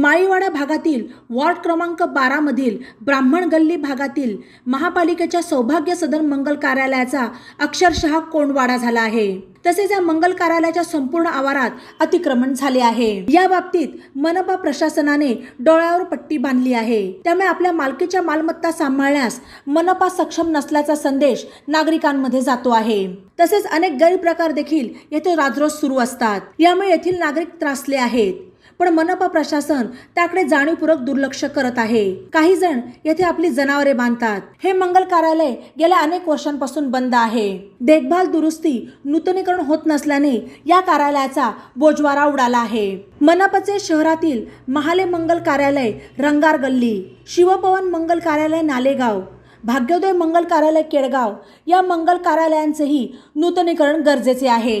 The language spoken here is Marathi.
माळीवाडा भागातील वॉर्ड क्रमांक बारामधील ब्राह्मण गल्ली भागातील महापालिकेच्या सौभाग्य सदन मंगल कार्यालयाचा अक्षरशः कोंडवाडा झाला आहे. तसेच या मंगल कार्यालयाच्या संपूर्ण आवारात अतिक्रमण झाले आहे. या बाबतीत मनपा प्रशासनाने डोळ्यावर पट्टी बांधली आहे. त्यामुळे आपल्या मालकीच्या मालमत्ता सांभाळण्यास मनपा सक्षम नसल्याचा संदेश नागरिकांमध्ये जातो आहे. तसेच अनेक गैरप्रकार देखील येथे राजरोज सुरू असतात. यामुळे येथील नागरिक त्रासले आहेत. पण मनपा प्रशासन त्याकडे जाणीवपूर्वक दुर्लक्ष करत आहे. काही जण येथे आपली जनावरे बांधतात. हे मंगल कार्यालय गेल्या अनेक वर्षांपासून बंद आहे. देखभाल दुरुस्ती नूतनीकरण होत नसल्याने या कार्यालयाचा बोजवारा उडाला आहे. मनपाचे शहरातील महाले मंगल कार्यालय रंगार गल्ली शिवपवन मंगल कार्यालय नालेगाव भाग्योदय मंगल कार्यालय केडगाव या मंगल कार्यालयांचेही नूतनीकरण गरजेचे आहे.